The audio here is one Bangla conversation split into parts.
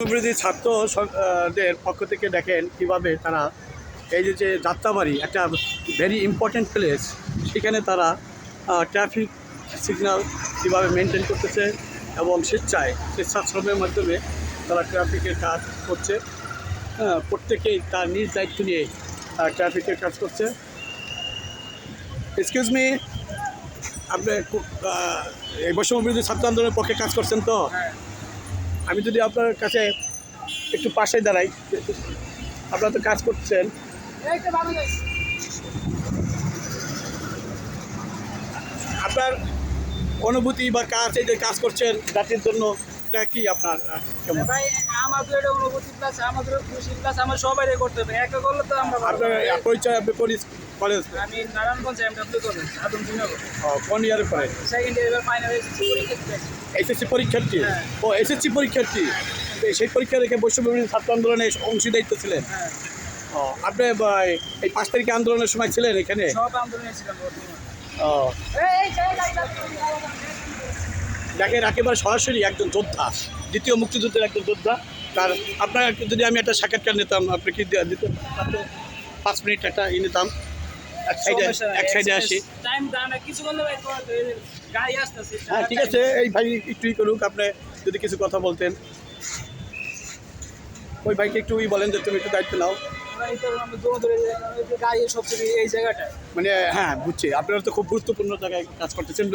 বিরোধী ছাত্র স- আহ, দের পক্ষ থেকে দেখেন কীভাবে তারা এই যে যে যাত্রাবাড়ি একটা ভেরি ইম্পর্ট্যান্ট প্লেস সেখানে তারা ট্রাফিক সিগন্যাল কীভাবে মেনটেন করতেছে এবং স্বেচ্ছায় স্বেচ্ছাশ্রমের মাধ্যমে তারা ট্রাফিকের কাজ করছে। হ্যাঁ, প্রত্যেকেই তার নিজ দায়িত্ব নিয়ে ট্রাফিকের কাজ করছে। এক্সকিউজ মি আপনি এই বৈষম্য বিরোধী ছাত্র আন্দোলনের পক্ষে কাজ করছেন তো? আমি যদি আপনার কাছে একটু পাশে দাঁড়াই, আপনারা তো কাজ করছেন। আপনার অনুভূতি বা কাজ, এই যে কাজ করছেন জাতির জন্য এটা কি আপনার আহ, কেমন ভাই আমাদের এটা অনুভূতি প্লাস আমাদের খুশি প্লাস আমার সবাই করতে হবে একা করলে তো আমরা আপনার পরিচয় আপনি কলেজ কলেজ আমি নারায়ণগঞ্জ এমডব্লিউ কলেজ আদম শ্রীনগর কোন ইয়ারে পড়েন সেকেন্ড ইয়ার ফাইনাল এসেছি পরীক্ষা এসএসসি পরীক্ষার্থী হ্যাঁ। ও এসএসসি পরীক্ষার্থী সেই পরীক্ষা রেখে বৈষম্য ছাত্র আন্দোলনে অংশীদারিত্ব ছিলেন হ্যাঁ ও আপনি এই পাঁচ তারিখে আন্দোলনের সময় ছিলেন এখানে সব আন্দোলনে ছিলাম ও দেখেন একেবারে সরাসরি একজন যোদ্ধা দ্বিতীয় মুক্তিযুদ্ধের একজন যোদ্ধা। তার আপনার যদি আমি একটা সাক্ষাৎকার নিতাম আপনি কি দিতেন? পাঁচ মিনিট একটা ই নিতাম। এক সাইডে এক সাইডে আসি। হ্যাঁ ঠিক আছে এই ভাই একটু ই করুক আপনি যদি কিছু কথা বলতেন। ওই ভাইকে একটু বলেন যে তুমি একটু দায়িত্ব নাও। এই জায়গাটায় মানে হ্যাঁ বুঝছি। আপনারা তো খুব গুরুত্বপূর্ণ জায়গায় কাজ করতেছেন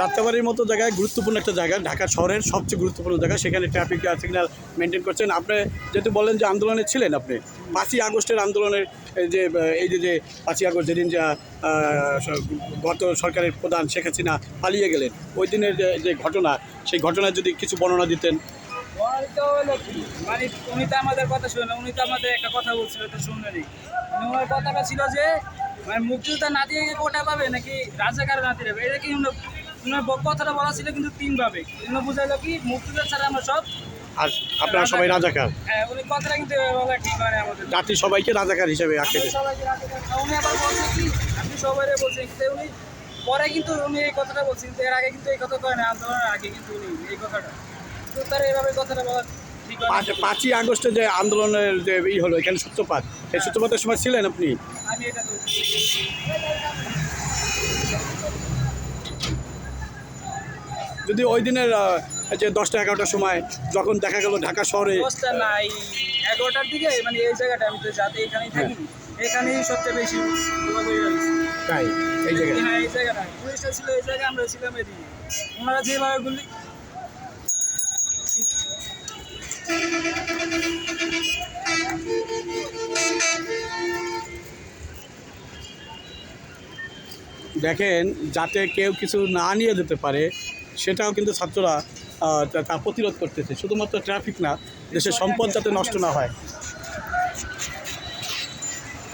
যাত্রাবাড়ির মতো জায়গায় গুরুত্বপূর্ণ একটা জায়গা, ঢাকা শহরের সবচেয়ে গুরুত্বপূর্ণ জায়গা। সেখানে ট্রাফিক সিগন্যাল মেনটেন করছেন। আপনি যেহেতু বললেন যে আন্দোলনে ছিলেন আপনি, পাঁচই আগস্টের আন্দোলনের যে, এই যে যে পাঁচই আগস্ট যেদিন যা গত সরকারের প্রধান শেখ হাসিনা পালিয়ে গেলেন, ওই দিনের যে ঘটনা, সেই ঘটনায় যদি কিছু বর্ণনা দিতেন। মানে উনি তো আমাদের কথা শুনে উনি তো আমাদের একটা কথা বলছিল তো শুনলেনি মানে ওনার কথাটা ছিল যে মানে মুক্তিযোদ্ধা নাতি কোটা পাবে নাকি রাজাকার নাতি পাবে? এটা কি উনার কথাটা বলা ছিল কিন্তু তিনভাবে। উনি বুঝাইলো কি মুক্তিযোদ্ধা ছাড়া আমরা সব আর আপনারা সবাই রাজাকার? হ্যাঁ উনি কথাটা কিন্তু এভাবে বলা ঠিক হয় আমাদের। জাতি সবাইকে রাজাকার হিসেবে আঁকে সবাইকে রাজাকার। উনি আবার বলছে কি আপনি সবাই বলছেন কিন্তু উনি পরে কিন্তু উনি এই কথাটা বলছেন এর আগে কিন্তু এই কথা কয় না আন্দোলনের আগে কিন্তু উনি এই কথাটা। হয়। পাঁচ- পাঁচই আগস্টে যে আন্দোলনের যে ই হলো এখানে সূত্রপাত সেই সূত্রপাতের সময় ছিলেন আপনি? যদি ওই দিনের যে দশটা এগারোটার সময় যখন দেখা গেল ঢাকা শহরে দশটা নাই। এগারোটার দিকে মানে এই জায়গাটা আমি তো যাতে এখানেই থাকি এখানেই সবচেয়ে বেশি তাই এই জায়গায়। হ্যাঁ এই জায়গাটা। পুলিশটা ছিল এই জায়গায় আমরা ছিলাম এদিকে। ওনারা যেভাবে গুলি দেখেন, যাতে কেউ কিছু না নিয়ে যেতে পারে, সেটাও কিন্তু ছাত্ররা তা প্রতিরোধ করতেছে। শুধুমাত্র ট্রাফিক না, দেশের সম্পদ যাতে নষ্ট না হয়।